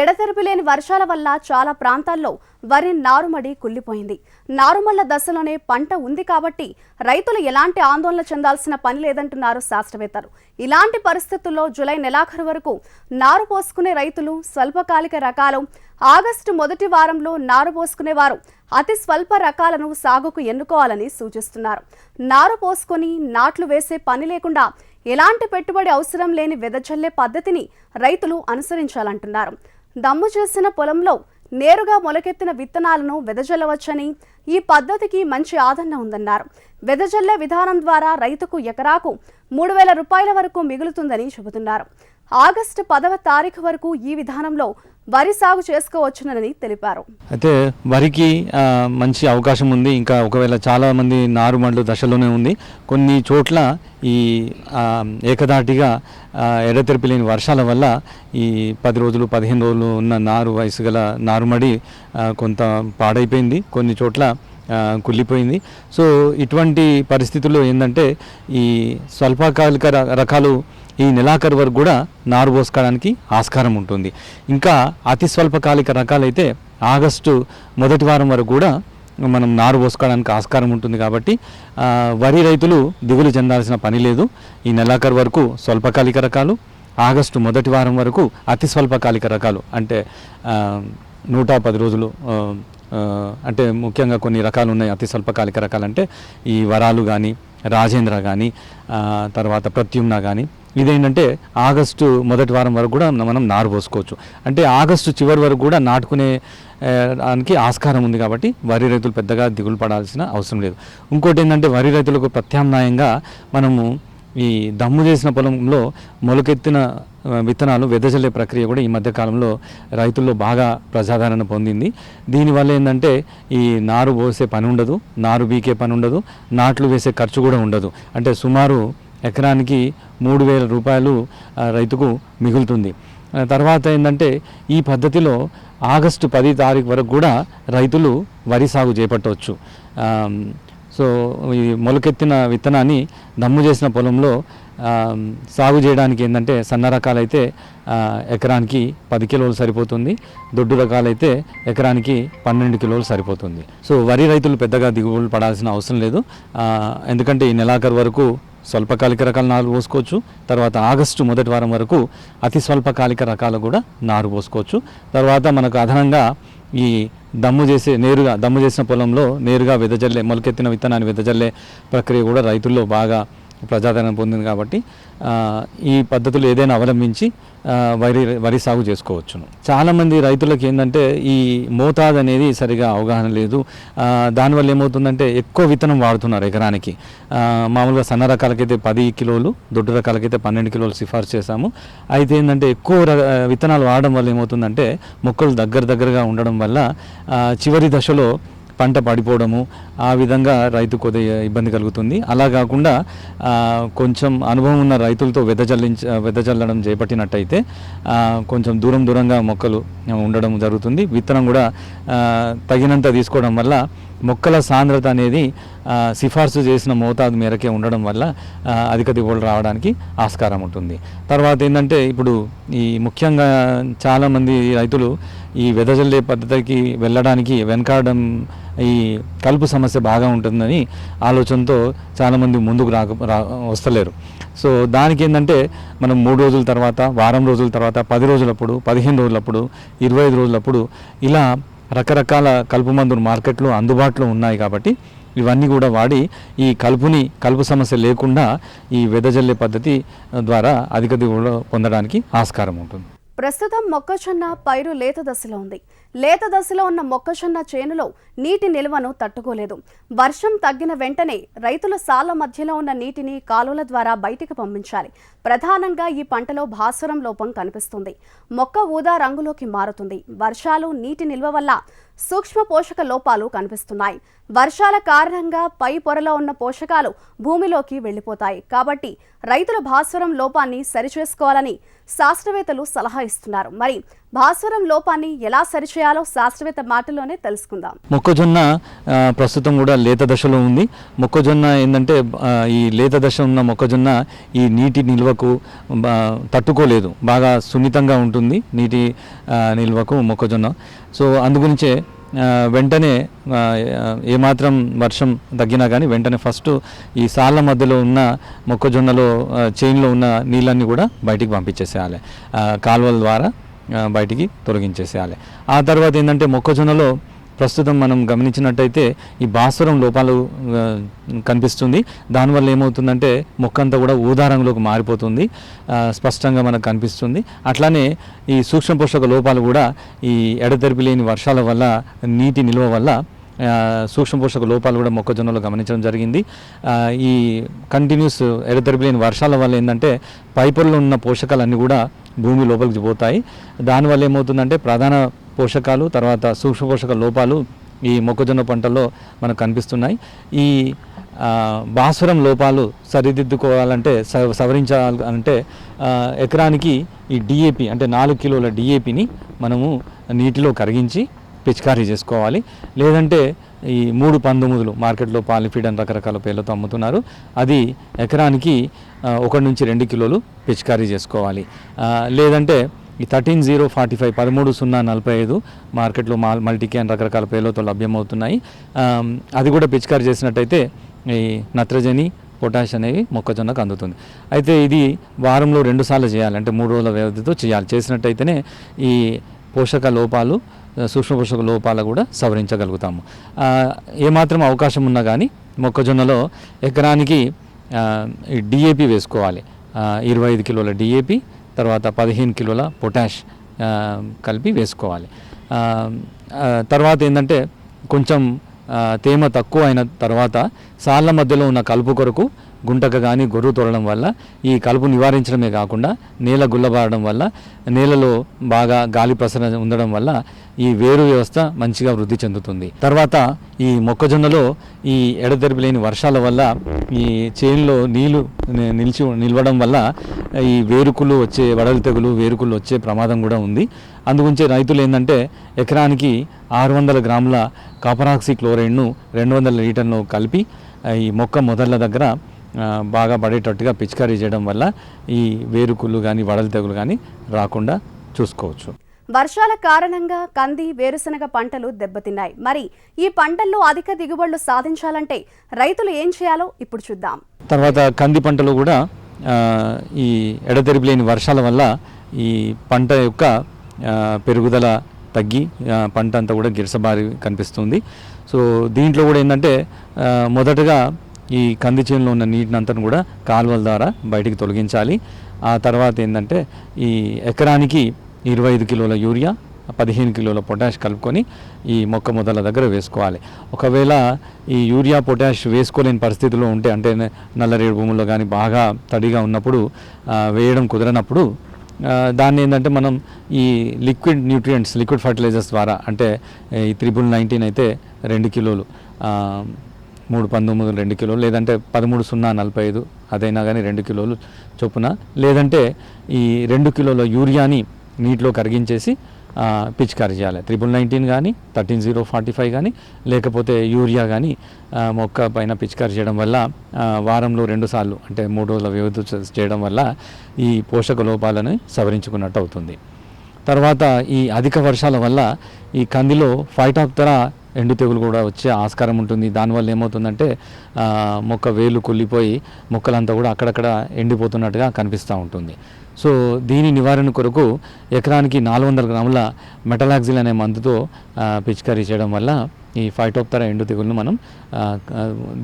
ఎడతెరిపి లేని వర్షాల వల్ల చాలా ప్రాంతాల్లో వరి నారుమడి కుళ్ళిపోయింది. నారుమళ్ళ దశలోనే పంట ఉంది కాబట్టి రైతులు ఎలాంటి ఆందోళన చెందాల్సిన పని లేదంటున్నారు శాస్త్రవేత్తలు. ఇలాంటి పరిస్థితుల్లో జులై నెలాఖరు వరకు నారు పోసుకునే రైతులు స్వల్పకాలిక రకాలు ఆగస్టు మొదటి వారంలో నారు పోసుకునేవారు అతి స్వల్ప రకాలను సాగుకు ఎన్నుకోవాలని సూచిస్తున్నారు. నారు పోసుకొని నాట్లు వేసే పని లేకుండా ఎలాంటి పెట్టుబడి అవసరం లేని వెదజల్లే పద్ధతిని రైతులు అనుసరించాలంటున్నారు. దమ్ము చేసిన పొలంలో నేరుగా మొలకెత్తిన విత్తనాలను వెదజల్లవచ్చని ఈ పద్ధతికి మంచి ఆదరణ ఉందన్నారు. వెదజల్లే విధానం ద్వారా రైతుకు ఎకరాకు మూడు వేల రూపాయల వరకు మిగులుతుందని చెబుతున్నారు. ఆగస్టు పదవ తారీఖు వరకు ఈ విధానంలో వరి సాగు చేసుకోవచ్చునని తెలిపారు. అయితే వరికి మంచి అవకాశం ఉంది. ఇంకా ఒకవేళ చాలా మంది నారుమడులు దశలోనే ఉంది. కొన్ని చోట్ల ఈ ఏకదాటిగా ఎడతెరిపి లేని వర్షాల వల్ల ఈ పది రోజులు పదిహేను రోజులు ఉన్న నారు వయసు గల నారుమడి కొంత పాడైపోయింది. కొన్ని చోట్ల కుళ్ళిపోయింది. సో ఇటువంటి పరిస్థితుల్లో ఏంటంటే ఈ స్వల్పకాలిక రకాలు ఈ నెలాఖరు వరకు కూడా నారు పోసుకోవడానికి ఆస్కారం ఉంటుంది. ఇంకా అతి స్వల్పకాలిక రకాలైతే ఆగస్టు మొదటి వారం వరకు కూడా మనం నారు పోసుకోవడానికి ఆస్కారం ఉంటుంది కాబట్టి వరి రైతులు దిగులు చెందాల్సిన పని లేదు. ఈ నెలాఖరు వరకు స్వల్పకాలిక రకాలు ఆగస్టు మొదటి వారం వరకు అతి స్వల్పకాలిక రకాలు అంటే నూట పది రోజులు అంటే ముఖ్యంగా కొన్ని రకాలు ఉన్నాయి అతి స్వల్పకాలిక రకాలు అంటే ఈ వరాలు కానీ రాజేంద్ర కానీ తర్వాత ప్రత్యుమ్న కానీ ఇదేంటంటే ఆగస్టు మొదటి వారం వరకు కూడా మనం నారు పోసుకోవచ్చు. అంటే ఆగస్టు చివరి వరకు కూడా నాటుకునే దానికి ఆస్కారం ఉంది కాబట్టి వరి రైతులు పెద్దగా దిగులు పడాల్సిన అవసరం లేదు. ఇంకోటి ఏంటంటే వరి రైతులకు ప్రత్యామ్నాయంగా మనము ఈ దమ్ము చేసిన పొలంలో మొలకెత్తిన విత్తనాలు వెదజల్లే ప్రక్రియ కూడా ఈ మధ్య కాలంలో రైతుల్లో బాగా ప్రజాదరణ పొందింది. దీనివల్ల ఏంటంటే ఈ నారు పోసే పని ఉండదు నారు బీకే పని ఉండదు నాట్లు వేసే ఖర్చు కూడా ఉండదు. అంటే సుమారు ఎకరానికి మూడు వేల రూపాయలు రైతుకు మిగులుతుంది. తర్వాత ఏంటంటే ఈ పద్ధతిలో ఆగస్టు పది తారీఖు వరకు కూడా రైతులు వరి సాగు చేపట్టవచ్చు. సో ఈ మొలకెత్తిన విత్తనాన్ని దమ్ము చేసిన పొలంలో సాగు చేయడానికి ఏంటంటే సన్న రకాలైతే ఎకరానికి పది కిలోలు సరిపోతుంది. దొడ్డు రకాలైతే ఎకరానికి పన్నెండు కిలోలు సరిపోతుంది. సో వరి రైతులు పెద్దగా దిగుబడులు పడాల్సిన అవసరం లేదు. ఎందుకంటే ఈ నెలాఖరు వరకు స్వల్పకాలిక రకాలు నారు పోసుకోవచ్చు. తర్వాత ఆగస్టు మొదటి వారం వరకు అతి స్వల్పకాలిక రకాలు కూడా నారు పోసుకోవచ్చు. తర్వాత మనకు అదనంగా ఈ దమ్ము చేసే నేరుగా దమ్ము చేసిన పొలంలో నేరుగా వెదజల్లే మొలకెత్తిన విత్తనాన్ని వెదజల్లే ప్రక్రియ కూడా రైతుల్లో బాగా ప్రజాదరణ పొందింది కాబట్టి ఈ పద్ధతులు ఏదైనా అవలంబించి వరి వరి సాగు చేసుకోవచ్చును. చాలామంది రైతులకు ఏంటంటే ఈ మోతాదు అనేది సరిగా అవగాహన లేదు. దానివల్ల ఏమవుతుందంటే ఎక్కువ విత్తనం వాడుతున్నారు ఎకరానికి. మామూలుగా సన్న రకాలకైతే పది కిలోలు దొడ్డు రకాలకైతే పన్నెండు కిలోలు సిఫార్సు చేశాము. అయితే ఏంటంటే ఎక్కువ ర- విత్తనాలు వాడడం వల్ల ఏమవుతుందంటే మొక్కలు దగ్గర దగ్గరగా ఉండడం వల్ల చివరి దశలో పంట పడిపోవడము ఆ విధంగా రైతు కొద్దిగా ఇబ్బంది కలుగుతుంది. అలా కాకుండా కొంచెం అనుభవం ఉన్న రైతులతో వెదజల్లించ వెదజల్లడం చేపట్టినట్టయితే కొంచెం దూరం దూరంగా మొక్కలు ఉండడం జరుగుతుంది. విత్తనం కూడా తగినంత తీసుకోవడం వల్ల మొక్కల సాంద్రత అనేది సిఫార్సు చేసిన మోతాదు మేరకే ఉండడం వల్ల అధిక దిగుబడులు రావడానికి ఆస్కారం ఉంటుంది. తర్వాత ఏంటంటే ఇప్పుడు ఈ ముఖ్యంగా చాలామంది రైతులు ఈ వెదజల్లే పద్ధతికి వెళ్ళడానికి వెనకాడడం ఈ కలుపు సమస్య బాగా ఉంటుందని ఆలోచనతో చాలామంది ముందుకు రాక రా వస్తలేరు. సో దానికి ఏంటంటే మనం మూడు రోజుల తర్వాత వారం రోజుల తర్వాత పది రోజులప్పుడు పదిహేను రోజులప్పుడు ఇరవై ఐదు రోజులప్పుడు ఇలా రకరకాల కలుపు మందులు మార్కెట్లో అందుబాటులో ఉన్నాయి కాబట్టి ఇవన్నీ కూడా వాడి ఈ కలుపుని కలుపు సమస్య లేకుండా ఈ వెదజల్లే పద్ధతి ద్వారా అధిక దిగుబడి పొందడానికి ఆస్కారం ఉంటుంది. ప్రస్తుతం మొక్కజొన్న పైరు లేత దశలో ఉంది. లేత దశలో ఉన్న మొక్కజొన్న చేనులో నీటి నిల్వను తట్టుకోలేదు. వర్షం తగ్గిన వెంటనే రైతులు సాళ్ళ మధ్యలో ఉన్న నీటిని కాలువల ద్వారా బయటికి పంపించాలి. ప్రధానంగా ఈ పంటలో భాస్వరం లోపం కనిపిస్తుంది. మొక్క ఊదా రంగులోకి మారుతుంది. వర్షాలు నీటి నిల్వ వల్ల సూక్ష్మ పోషక లోపాలు కనిపిస్తున్నాయి. వర్షాల కారణంగా పై పొరలో ఉన్న పోషకాలు భూమిలోకి వెళ్ళిపోతాయి. కాబట్టి రైతులు భాస్వరం లోపాన్ని సరిచేసుకోవాలని శాస్త్రవేత్తలు సలహా ఇస్తున్నారు. మరి భాస్వరం లోపాన్ని ఎలా సరిచేయాలో శాస్త్రవేత్త మాటలోనే తెలుసుకుందాం. మొక్కజొన్న ప్రస్తుతం కూడా లేత దశలో ఉంది. మొక్కజొన్న ఏంటంటే ఈ లేత దశ ఉన్న మొక్కజొన్న ఈ నీటి నిల్వకు తట్టుకోలేదు. బాగా సున్నితంగా ఉంటుంది నీటి నిల్వకు మొక్కజొన్న. సో అందుగురించే వెంటనే ఏమాత్రం వర్షం తగ్గినా కానీ వెంటనే ఫస్ట్ ఈ సాళ్ళ మధ్యలో ఉన్న మొక్కజొన్నలో చైన్లో ఉన్న నీళ్ళన్నీ కూడా బయటికి పంపించేసేయాలి. కాల్వల కాలువల ద్వారా బయటికి తొలగించేసేయాలి. ఆ తర్వాత ఏంటంటే మొక్కజొన్నలో ప్రస్తుతం మనం గమనించినట్టయితే ఈ భాస్వరం లోపాలు కనిపిస్తుంది. దానివల్ల ఏమవుతుందంటే మొక్క అంతా కూడా ఊదా రంగులోకి మారిపోతుంది. స్పష్టంగా మనకు కనిపిస్తుంది. అట్లానే ఈ సూక్ష్మ పోషక లోపాలు కూడా ఈ ఎడతెరిపి లేని వర్షాల వల్ల నీటి నిల్వ వల్ల సూక్ష్మ పోషక లోపాలు కూడా మొక్కజొన్నలో గమనించడం జరిగింది. ఈ కంటిన్యూస్ ఎడతెరిపి లేని వర్షాల వల్ల ఏంటంటే పైపుల్లో ఉన్న పోషకాలన్నీ కూడా భూమి లోపలికి పోతాయి. దానివల్ల ఏమవుతుందంటే ప్రధాన పోషకాలు తర్వాత సూక్ష్మ పోషక లోపాలు ఈ మొక్కజొన్న పంటల్లో మనకు కనిపిస్తున్నాయి. ఈ భాస్వరం లోపాలు సరిదిద్దుకోవాలంటే స- సవరించాలంటే ఎకరానికి ఈ డిఏపి అంటే నాలుగు కిలోల డిఏపిని మనము నీటిలో కరిగించి పిచికారీ చేసుకోవాలి. లేదంటే ఈ మూడు పంతొమ్మిదిలు మార్కెట్లో పాలిఫీడ్ అని రకరకాల పేర్లతో అమ్ముతున్నారు. అది ఎకరానికి ఒకటి నుంచి రెండు కిలోలు పిచికారీ చేసుకోవాలి. లేదంటే ఈ థర్టీన్ జీరో ఫార్టీ ఫైవ్ పదమూడు సున్నా నలభై ఐదు మార్కెట్లో మాల్ అని రకరకాల పేర్లతో లభ్యమవుతున్నాయి. అది కూడా పిచికారీ చేసినట్టయితే ఈ నత్రజని పొటాష్ అనేవి మొక్కజొన్నకు అందుతుంది. అయితే ఇది వారంలో రెండు సార్లు చేయాలి. అంటే మూడు రోజుల వ్యవధితో చేయాలి. చేసినట్టయితేనే ఈ పోషక లోపాలు సూక్ష్మ పోషక లోపాలు కూడా సవరించగలుగుతాము. ఏమాత్రం అవకాశం ఉన్నా కానీ మొక్కజొన్నలో ఎకరానికి డిఏపి వేసుకోవాలి. ఇరవై ఐదు కిలోల డిఏపి తర్వాత పదిహేను కిలోల పొటాష్ కలిపి వేసుకోవాలి. తర్వాత ఏంటంటే కొంచెం తేమ తక్కువ అయిన తర్వాత సాళ్ళ మధ్యలో ఉన్న కలుపు కొరకు గుంటక కానీ గొర్రు తోడడం వల్ల ఈ కలుపు నివారించడమే కాకుండా నేల గుల్లబారడం వల్ల నేలలో బాగా గాలి ప్రసరణ ఉండడం వల్ల ఈ వేరు వ్యవస్థ మంచిగా వృద్ధి చెందుతుంది. తర్వాత ఈ మొక్కజొన్నలో ఈ ఎడతెరిపి లేని వర్షాల వల్ల ఈ చేనులో నీళ్ళు నిలిచి నిలవడం వల్ల ఈ వేరుకులు వచ్చే వడలు తెగులు వేరుకులు వచ్చే ప్రమాదం కూడా ఉంది. అందుగురించి రైతులు ఏంటంటే ఎకరానికి ఆరు వందల గ్రాముల కాపరాక్సి క్లోరైడ్ను రెండు వందల లీటర్ను కలిపి ఈ మొక్క మొదళ్ళ దగ్గర బాగా పడేటట్టుగా పిచికారీ చేయడం వల్ల ఈ వేరుకుళ్ళు కానీ వడలు తెగులు కానీ రాకుండా చూసుకోవచ్చు. వర్షాల కారణంగా కంది వేరుశనగ పంటలు దెబ్బతిన్నాయి. మరి ఈ పంటల్లో అధిక దిగుబడులు సాధించాలంటే రైతులు ఏం చేయాలో ఇప్పుడు చూద్దాం. తర్వాత కంది పంటలో కూడా ఈ ఎడతెరిపి లేని వర్షాల వల్ల ఈ పంట యొక్క పెరుగుదల తగ్గి పంట అంతా కూడా గిరసబారి కనిపిస్తుంది. సో దీంట్లో కూడా ఏంటంటే మొదటగా ఈ కంది చేనులో ఉన్న నీటిని అంతా కూడా కాలువల ద్వారా బయటికి తొలగించాలి. ఆ తర్వాత ఏంటంటే ఈ ఎకరానికి ఇరవై ఐదు కిలోల యూరియా పదిహేను కిలోల పొటాష్ కలుపుకొని ఈ మొక్క మొదల దగ్గర వేసుకోవాలి. ఒకవేళ ఈ యూరియా పొటాష్ వేసుకోలేని పరిస్థితిలో ఉంటే అంటే నల్లరేడు భూముల్లో కానీ బాగా తడిగా ఉన్నప్పుడు వేయడం కుదరనప్పుడు దాన్ని ఏంటంటే మనం ఈ లిక్విడ్ న్యూట్రియంట్స్ లిక్విడ్ ఫర్టిలైజర్స్ ద్వారా అంటే ఈ త్రిబుల్ నైన్టీన్ అయితే రెండు కిలోలు మూడు పంతొమ్మిది రెండు కిలోలు లేదంటే పదమూడు సున్నా నలభై ఐదు అదైనా కానీ రెండు కిలోలు చొప్పున. లేదంటే ఈ రెండు కిలోల యూరియాని నీటిలో కరిగించేసి పిచికారి పిచికారీ చేయాలి. త్రిబుల్ నైన్టీన్ కానీ థర్టీన్ జీరో ఫార్టీ ఫైవ్ కానీ లేకపోతే యూరియా కానీ మొక్క పైన పిచికారీ చేయడం వల్ల వారంలో రెండు సార్లు అంటే మూడు రోజుల వ్యవధి చేయడం వల్ల ఈ పోషక లోపాలను సవరించుకున్నట్టు అవుతుంది. తర్వాత ఈ అధిక వర్షాల వల్ల ఈ కందిలో ఫైటాప్తరా ఎండు తెగులు కూడా వచ్చే ఆస్కారం ఉంటుంది. దానివల్ల ఏమవుతుందంటే మొక్క వేలు కుళ్ళిపోయి మొక్కలంతా కూడా అక్కడక్కడ ఎండిపోతున్నట్టుగా కనిపిస్తూ ఉంటుంది. సో దీని నివారణ కొరకు ఎకరానికి నాలుగు వందల గ్రాముల మెటలాక్జిల్ అనే మందుతో పిచికారీ చేయడం వల్ల ఈ ఫైటోప్తరా ఎండు తెగులను మనం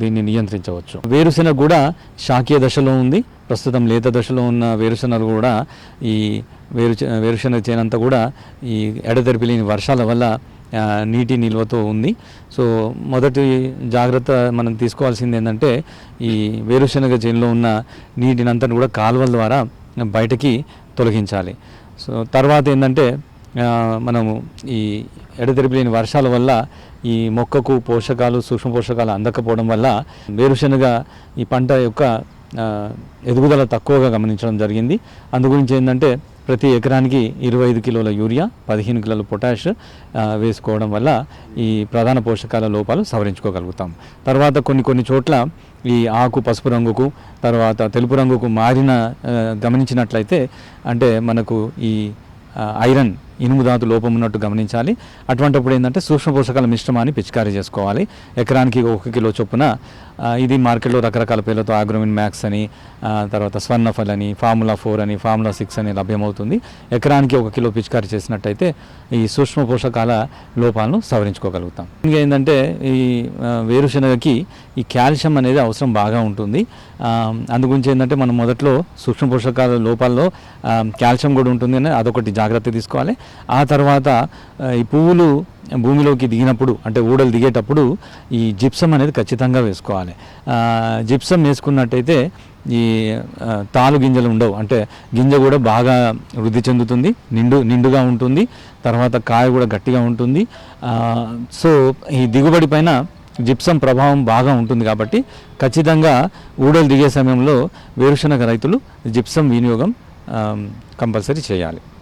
దీన్ని నియంత్రించవచ్చు. వేరుశెనగ కూడా శాకీయ దశలో ఉంది. ప్రస్తుతం లేత దశలో ఉన్న వేరుశెనగలు కూడా ఈ వేరు వేరుశెనగ చేనంతా కూడా ఈ ఎడతెరిపి లేని వర్షాల వల్ల నీటి నిల్వతో ఉంది. సో మొదటి జాగ్రత్త మనం తీసుకోవాల్సింది ఏంటంటే ఈ వేరుశెనగ చేనులో ఉన్న నీటిని అంతా కూడా కాలువల ద్వారా బయటకి తొలగించాలి. సో తర్వాత ఏంటంటే మనము ఈ ఎడతెరిపి లేని వర్షాల వల్ల ఈ మొక్కకు పోషకాలు సూక్ష్మ పోషకాలు అందకపోవడం వల్ల వేరుశెనగ ఈ పంట యొక్క ఎదుగుదల తక్కువగా గమనించడం జరిగింది. అందు గురించి ఏంటంటే ప్రతి ఎకరానికి ఇరవై ఐదు కిలోల యూరియా పదిహేను కిలోల పొటాష్ వేసుకోవడం వల్ల ఈ ప్రధాన పోషకాల లోపాలు సవరించుకోగలుగుతాం. తర్వాత కొన్ని కొన్ని చోట్ల ఈ ఆకు పసుపు రంగుకు తర్వాత తెలుపు రంగుకు మారిన గమనించినట్లయితే అంటే మనకు ఈ ఐరన్ ఇనుము ధాతు లోపం ఉన్నట్టు గమనించాలి. అటువంటిప్పుడు ఏంటంటే సూక్ష్మ పోషకాల మిశ్రమాన్ని పిచికారీ చేసుకోవాలి. ఎకరానికి ఒక కిలో చొప్పున ఇది మార్కెట్లో రకరకాల పేర్లతో ఆగ్రోమిన్ మ్యాక్స్ అని తర్వాత స్వర్ణఫల్ అని ఫార్ములా ఫోర్ అని ఫార్ములా సిక్స్ అని లభ్యమవుతుంది. ఎకరానికి ఒక కిలో పిచికారీ చేసినట్టయితే ఈ సూక్ష్మ పోషకాల లోపాలను సవరించుకోగలుగుతాం. ఇంకా ఏంటంటే ఈ వేరుశనగకి ఈ కాల్షియం అనేది అవసరం బాగా ఉంటుంది. అందుగురించి ఏంటంటే మనం మొదట్లో సూక్ష్మ పోషకాల లోపాల్లో కాల్షియం కూడా ఉంటుంది అని అదొకటి జాగ్రత్త తీసుకోవాలి. ఆ తర్వాత ఈ పువ్వులు భూమిలోకి దిగినప్పుడు అంటే ఊడలు దిగేటప్పుడు ఈ జిప్సం అనేది ఖచ్చితంగా వేసుకోవాలి. జిప్సం వేసుకున్నట్టయితే ఈ తాలు గింజలు ఉండవు. అంటే గింజ కూడా బాగా వృద్ధి చెందుతుంది నిండు నిండుగా ఉంటుంది తర్వాత కాయ కూడా గట్టిగా ఉంటుంది. సో ఈ దిగుబడి పైన జిప్సం ప్రభావం బాగా ఉంటుంది కాబట్టి ఖచ్చితంగా ఊడలు దిగే సమయంలో వేరుశనగ రైతులు జిప్సం వినియోగం కంపల్సరీ చేయాలి.